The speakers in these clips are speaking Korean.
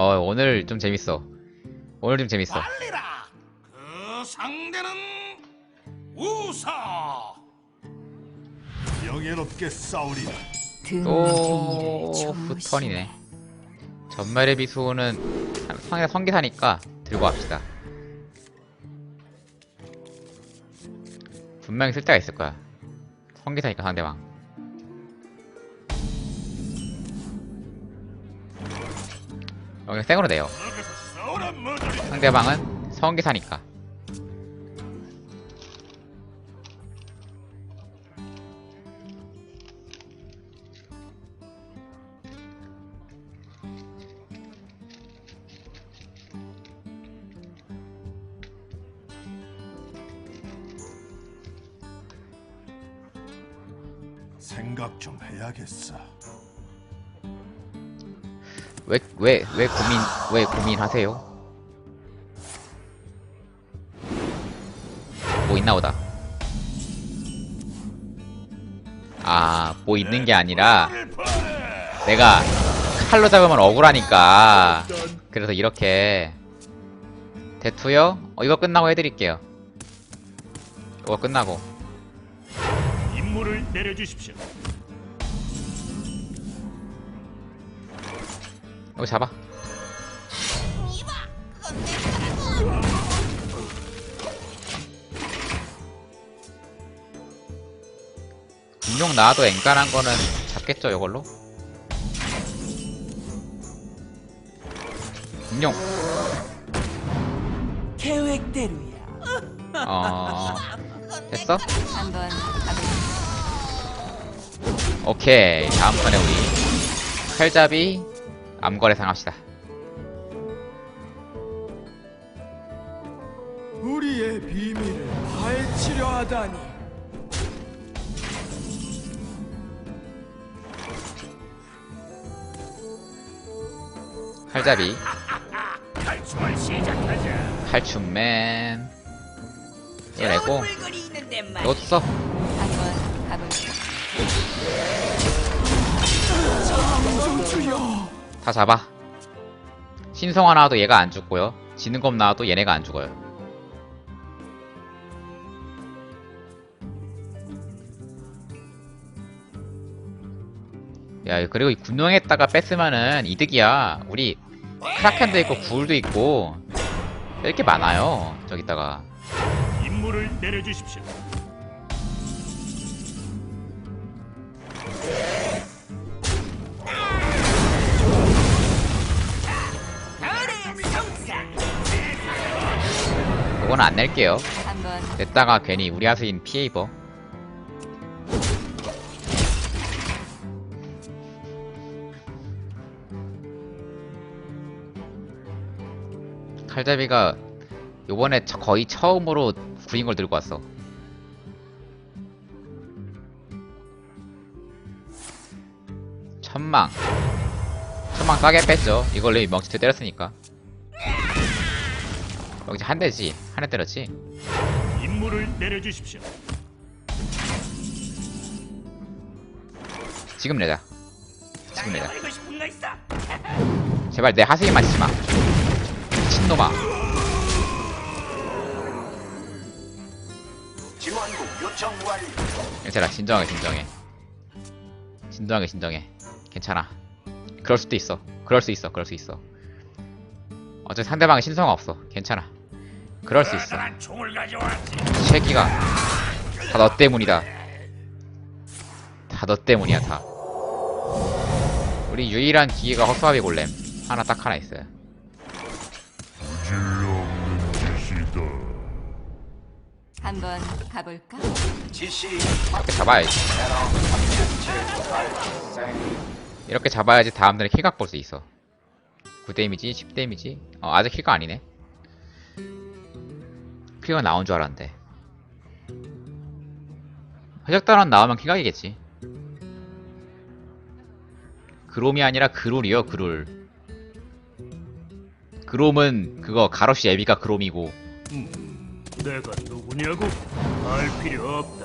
어 오늘 좀 재밌어. 오늘 좀 재밌어. 빨리라. 그 상대는 우사. 명예롭게 싸우리라. 또 후턴이네. 전멸의 비수는 상대 성기사니까 들고 갑시다. 분명히 쓸 때가 있을 거야. 성기사니까 상대방 여기 생으로 내요. 상대방은 성기사니까 왜, 왜, 왜 고민, 왜 고민하세요? 뭐 있나 보다. 아, 뭐 있는 게 아니라, 내가 칼로 잡으면 억울하니까. 그래서 이렇게. 대투요? 어, 이거 끝나고 해드릴게요. 이거 끝나고. 임무를 내려주십시오. 이거 잡아. 분명 나와도 앵간한 거는 잡겠죠, 이걸로? 분명, 계획대로야. 어, 됐어? 한번? 오케이. 다음 판에 우리 칼잡이 암거래 상 합시다. 우리의 비밀을 파헤치려 하다니. 칼잡이. 칼춤맨. 이래고. 이것도 써. 한번 가볼까? 다 잡아. 신성화 나와도 얘가 안 죽고요. 지능검 나와도 얘네가 안 죽어요. 야, 그리고 이 군용에다가 뺐으면은 이득이야. 우리 크라켄도 있고 굴도 있고 뺄게 많아요. 저기다가. 임무를 내려주십시오. 그거는 안 낼게요. 냈다가 괜히 우리 하수인 피해 입어. 칼잡이가 요번에 처- 거의 처음으로 구인 걸 들고 왔어. 천망. 천망 싸게 뺐죠. 이걸로 명치트 때렸으니까. 여기 한 대지. 한 대 때렸지. 임무를 내려주십시오. 지금 내자. 지금 내자. 버리고 싶은 거 있어? 제발 내 하수인 맞지 마. 미친놈아. 지원국 요청 완료. 괜찮아. 진정해, 진정해. 진정하게, 진정해. 괜찮아. 그럴 수도 있어. 그럴 수 있어. 그럴 수 있어. 어차피 상대방에 신성가 없어. 괜찮아. 그럴 수 있어. 새끼가 다 너 때문이다. 다 너 때문이야, 다. 우리 유일한 기회가 허수아비 골렘. 하나 딱 하나 있어요. 한번 가볼까? 지시 이렇게 잡아야지. 이렇게 잡아야지 다음날에 킬각 볼 수 있어. 9데미지, 10데미지. 어, 아직 킬각 아니네. 킬각 나온 줄 알았는데. 해적단원 나오면 킬각이겠지. 그롬이 아니라 그룰이요, 그룰. 그롬은 그거 가로시 애비가 그롬이고 내가 누구냐고? 알 필요 없다.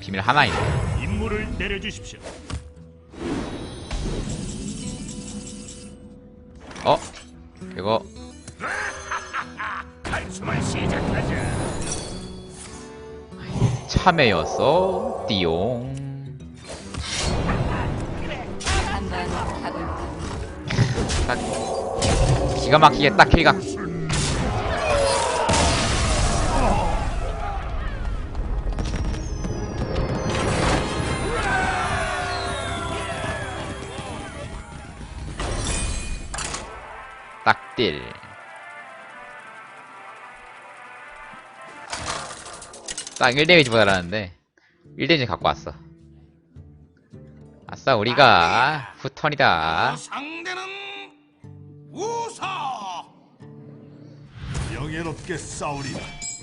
비밀 하나 있네. 임무를 내려주십시오. 어? 이거 3회였어. 띠용. 딱 기가 막히게 딱 킬각 딱딜. 딱 1데미지 보다라는데 1데미지 갖고 왔어 아싸 우리가 후턴이다 상대는 우사. 명예롭게 싸우리라.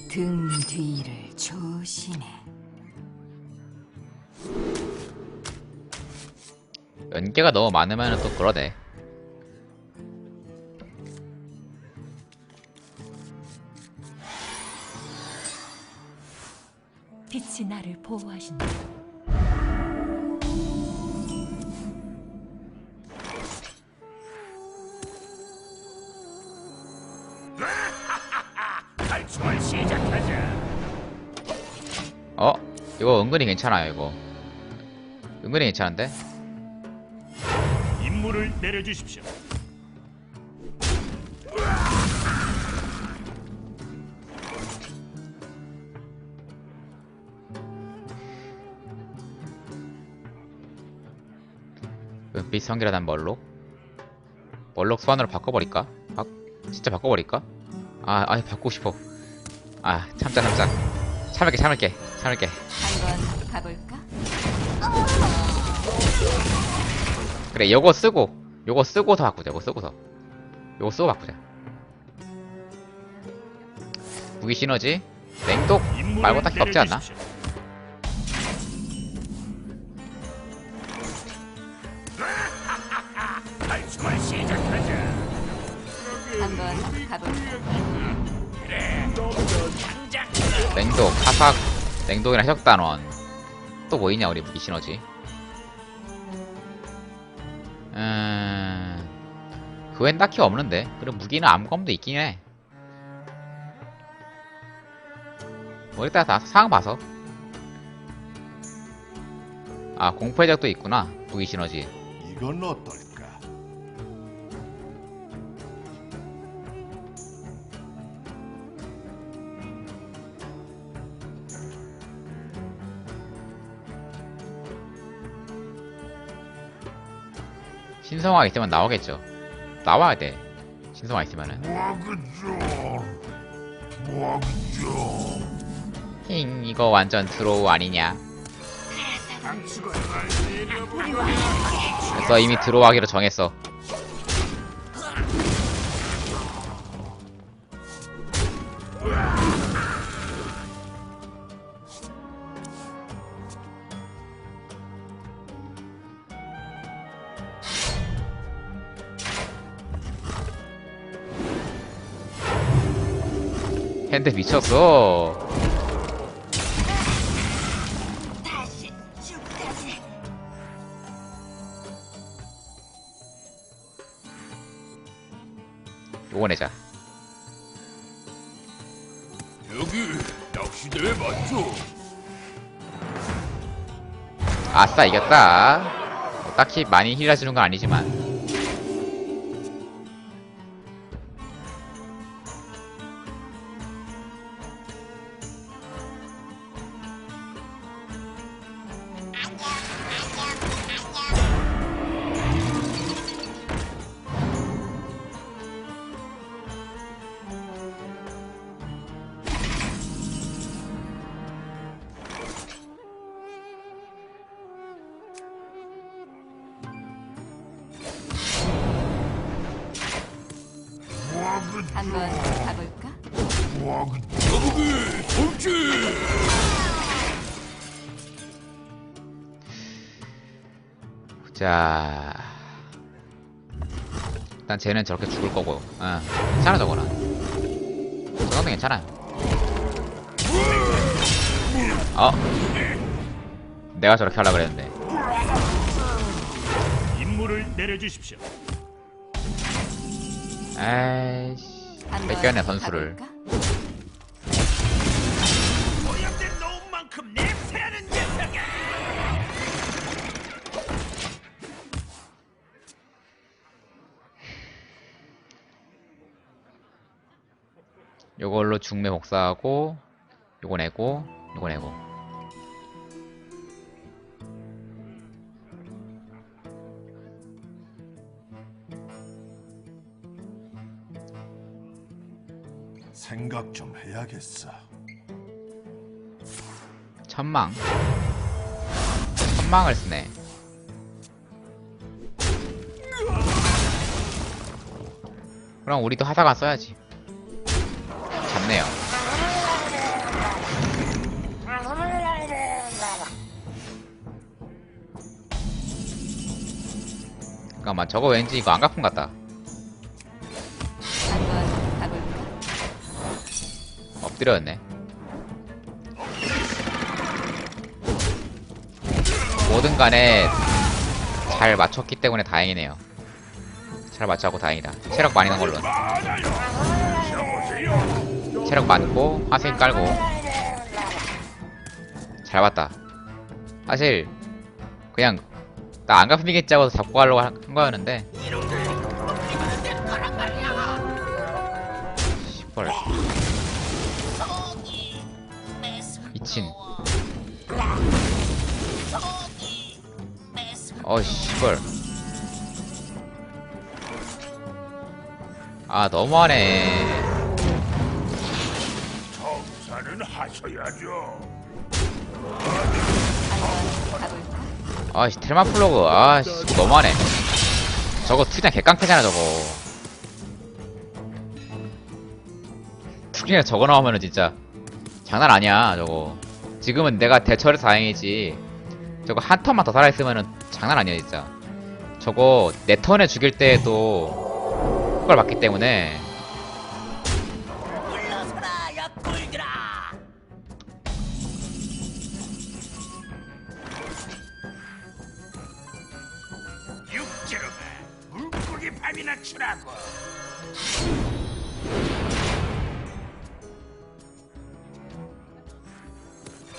등 뒤를 조심해. 연계가 너무 많으면 또 그러네. 빛이 나를 보호하신다. 시작하자. 어? 이거 은근히 괜찮아요, 이거. 은근히 괜찮은데? 임무를 내려주십시오. 은빛 성기라단 멀록? 멀록 소환으로 바꿔버릴까? 바, 진짜 바꿔버릴까? 아, 아, 바꾸고 싶어. 아, 참자, 참자. 참을게, 참을게, 참을게. 한번 가볼까? 그래, 요거 쓰고, 요거 쓰고서 바꾸자, 요거 쓰고서. 요거 쓰고 바꾸자. 무기 시너지? 냉독 말고 딱히 없지 않나? 냉독, 사삭, 냉독이랑 해적단원. 또 뭐 있냐, 우리 무기 시너지? 음, 그웬 딱히 없는데. 그리고 무기는 암검도 있긴 해. 뭐 일단 다 상황 봐서. 아, 공포해적도 있구나. 무기 시너지. 이건 어떨 신성화 있으면 나오겠죠. 나와야 돼. 신성화 있으면은. 힝, 이거 완전 드로우 아니냐. 그래서 이미 드로우 하기로 정했어. 핸드 미쳤어. 요거 내자. 여기 낚시대에 맞죠? 아싸 이겼다. 뭐 딱히 많이 힐해주는 건 아니지만. 자. 일단 쟤는 저렇게 죽을 거고. 어. 괜찮아 저거는. 저 정도 괜찮아. 어. 내가 저렇게 하려고 그랬는데. 임무를 내려주십시오. 한번 뺏겨내, 선수를. 가볼까? 요걸로 중매 복사하고, 요거 내고, 요거 내고. 생각 좀 해야겠어. 천망. 천망을 쓰네. 그럼 우리도 하다가 써야지. 잡네요. 잠깐만, 저거 왠지 이거 안가품 같다. 엎드려였네. 뭐든 간에 잘 맞췄기 때문에 다행이네요. 잘 맞춰고 다행이다. 체력 많이 난 걸로. 체력 많고, 화생 깔고. 잘 봤다. 사실, 그냥, 나 안 갚히겠지 하고 잡고 가려고 한한 거였는데. 시벌. 미친. 어, 씨발. 아, 너무하네. 하셔야죠. 아씨, 텔마 플러그. 아씨, 너무하네. 저거 투장 개깡패잖아, 저거. 투기나 저거 나오면은 진짜 장난 아니야, 저거. 지금은 내가 대처해서 다행이지. 저거 한 턴만 더 살아있으면은 장난 아니야, 진짜. 저거 내 턴에 죽일 때에도 그걸 맞기 때문에 육지로가 물고기 밥이나 주라고.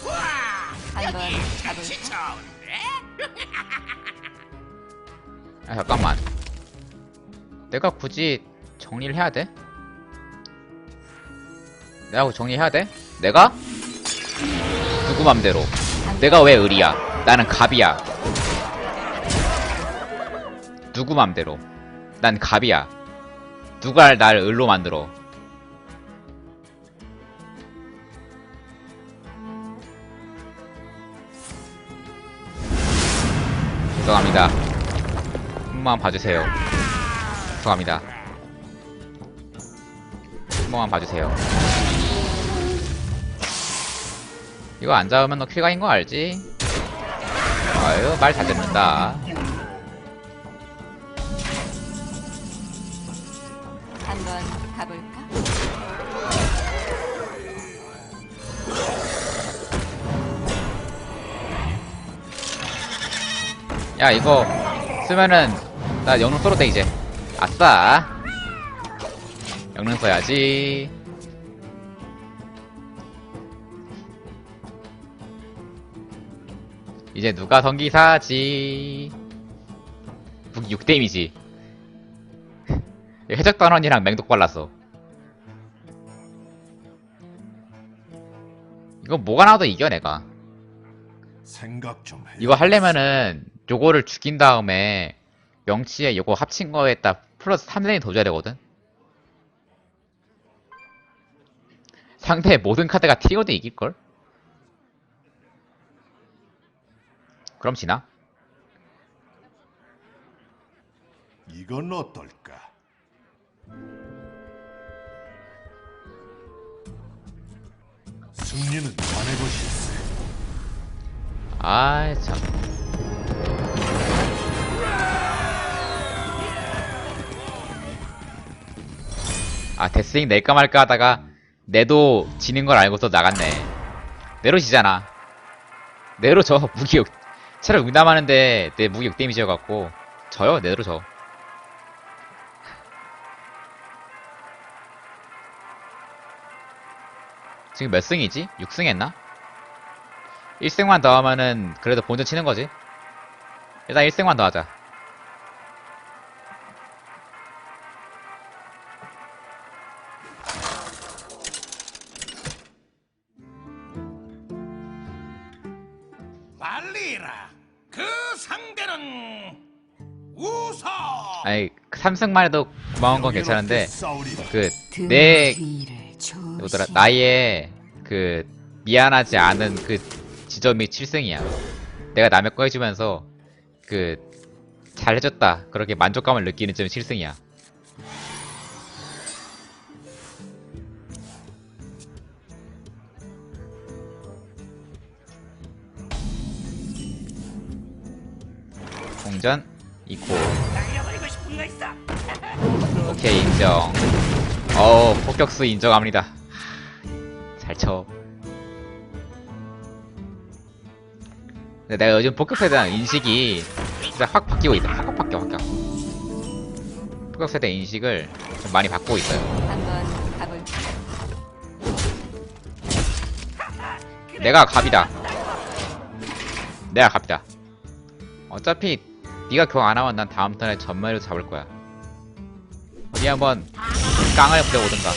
와, 여기? 같이 좋은데? 아 잠깐만 내가 굳이 정리를 해야 돼? 내가 정리해야 돼? 내가? 누구 맘대로 내가 왜 을이야 나는 갑이야 누구 맘대로 난 갑이야 누가 날 을로 만들어 죄송합니다 한 번만 봐주세요. 죄송합니다. 한 번만 봐주세요. 이거 안 잡으면 너 킬각인 거 알지? 아유, 말 잘 듣는다. 야, 이거 쓰면은 나 영능 써도 돼, 이제. 아싸. 영능 써야지. 이제 누가 성기사지? 무기 6데미지. 해적단원이랑 맹독 발랐어. 이거 뭐가 나와도 이겨, 내가. 생각 좀 해. 이거 하려면은 요거를 죽인 다음에 명치에 요거 합친 거에다 플러스 3랜이 더 줘야 되거든? 상대의 모든 카드가 티어도 이길걸? 그럼 지나? 이건 어떨까? 승리는 자네 것일세. 아이 참 아 데스윙 낼까 말까 하다가 내도 지는 걸 알고서 나갔네 내로 지잖아 내로 저 무기 6 차라리 응담하는데 내 무기 6 데미지여갖고 저요? 내로 저 지금 몇 승이지? 6승 했나? 1승만 더 하면은 그래도 본전 치는 거지 일단 1승만 더 하자 말리라. 그 상대는 우서. 아니, 3승만 해도 고마운 건 괜찮은데. 그, 등 내, 뭐더라. 나의, 그, 미안하지 않은 그 지점이 7승이야. 내가 남의 거 해주면서, 그, 잘해줬다. 그렇게 만족감을 느끼는 점이 7승이야. 공전, 이코. 오케이 인정. 어 폭격수 인정합니다. 하, 잘 쳐. 근데 내가 요즘 폭격수에 대한 인식이 진짜 확 바뀌고 있어. 확 바뀌어 확 바뀌어. 폭격수에 대한 인식을 좀 많이 바꾸고 있어요? 내가 갑이다. 내가 갑이다. 어차피 네가 경 안 하면 난 다음 턴에 전멸로 잡을 거야 어디 한번 깡을 될까?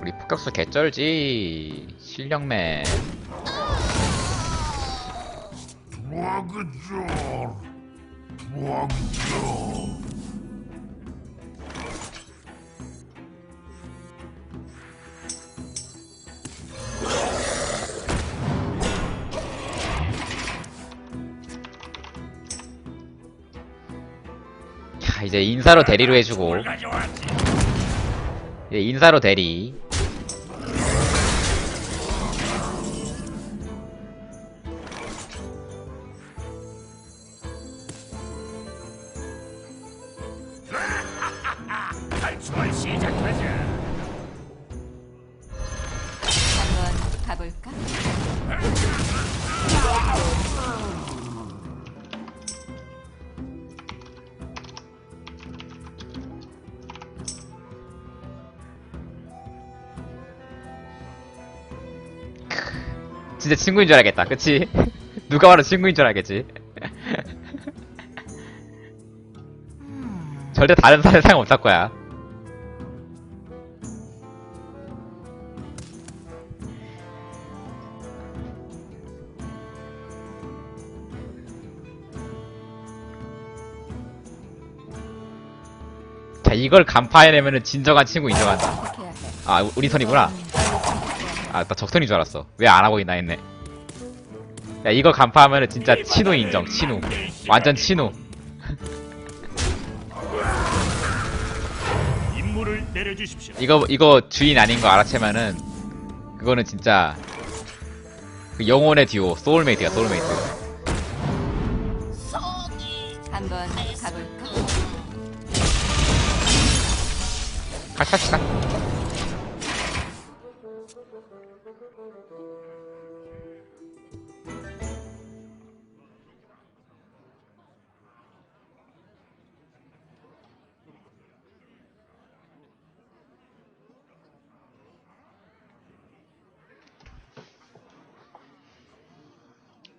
우리 폭격수 개쩔지 실력맨. 도와 이제 인사로 대리로 해주고? 이제 인사로 대리 진짜 친구인 줄 알겠다. 그치? 누가 봐도 친구인 줄 알겠지? 절대 다른 사람 생각 못할 거야. 자 이걸 간파해내면은 진정한 친구 인정한다. 아 우리 턴이구나 아, 나 적선인 줄 알았어. 왜 안 하고 있나 했네. 야, 이거 간파하면은 진짜 친우 인정, 친우. 완전 친우. 임무를 내려주십시오. 이거, 이거 주인 아닌 거 알아채면은, 그거는 진짜, 그 영혼의 듀오, 소울메이트야, 소울메이트. 한번 가볼까? 같이 합시다.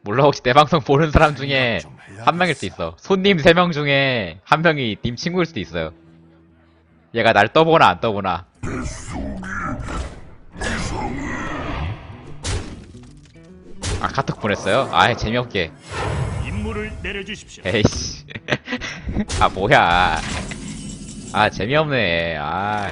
몰라 혹시 내 방송 보는 사람 중에 한 명일 수 있어. 손님 세 명 중에 한 명이 님 친구일 수도 있어요. 얘가 날 떠보나 안 떠보나. 아 카톡 보냈어요? 아이 재미없게. 임무를 내려주십시오. 에이씨. 아 뭐야. 아 재미없네. 아.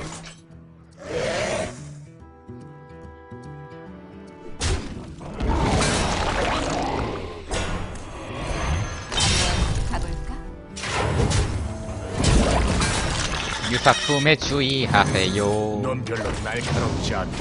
유사품에 주의하세요. 넌 별로 날카롭지 않고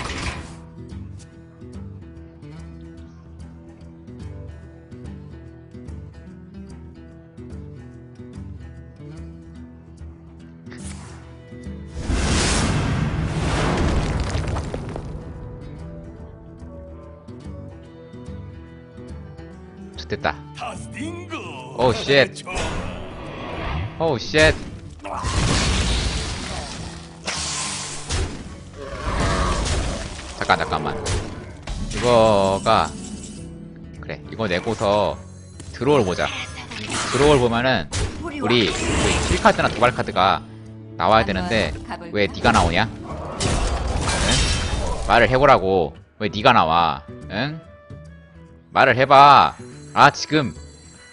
좋됐다 타스팅고. 오, 쉣. 쉣 잠깐 잠깐만 이거가 그래 이거 내고서 드로우를 보자 드로우를 보면은 우리 그 킬카드나 도발 카드가 나와야 되는데 왜 니가 나오냐? 응? 말을 해보라고 왜 니가 나와 응? 말을 해봐 아 지금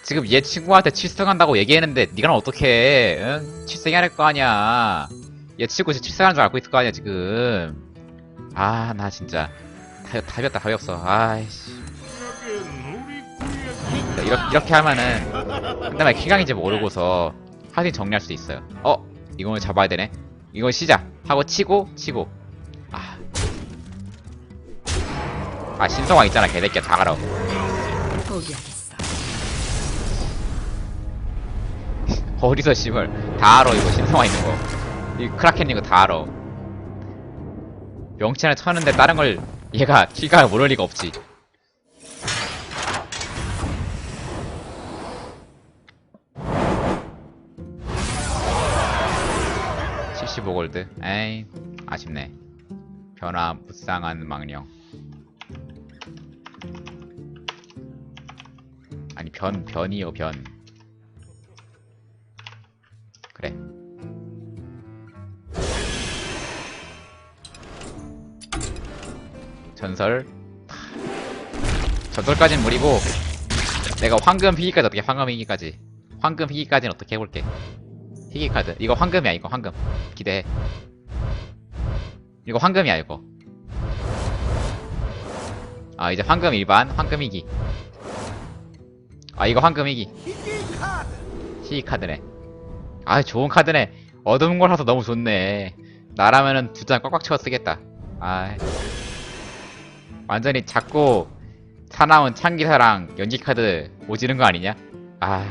지금 얘 친구한테 칠성한다고 얘기했는데 니가 어떻게 응? 칠성해야 할거 아니야 얘 친구 지금 칠성하는 줄 알고 있을 거 아니야 지금 아 나 진짜 다, 답이 없다 답이 없어 아이씨 이렇게, 이렇게 하면은 한다음에 키강인지 모르고서 사진 정리할 수 있어요 어? 이거는 잡아야 되네 이거 시작 하고 치고 치고 아. 아 신성화 있잖아 개새끼야 자가라 포기하겠어. 어디서 씨발 다 알아 이거 신성화 있는 거. 이 크라켄 이거 다 알아. 명치를 쳤는데 다른 걸 얘가 키가 모를 리가 없지. (75골드) 에이 아쉽네. 변화 무쌍한 망령. 아니 변 변이요 변. 그래. 전설. 전설까진 무리고 내가 황금 희귀까지 어떻게 황금 희귀까지. 황금 희귀까지는 어떻게 해볼게. 희귀 카드. 이거 황금이야 이거 황금. 기대해. 이거 황금이야 이거. 아 이제 황금 일반 황금 희귀. 아 이거 황금 희귀. 희귀 카드네. 아 좋은 카드네. 어두운 걸 사서 너무 좋네. 나라면은 두 장 꽉꽉 채워 쓰겠다. 아 완전히 자꾸 사나운 창기사랑 연기 카드 오지는 거 아니냐? 아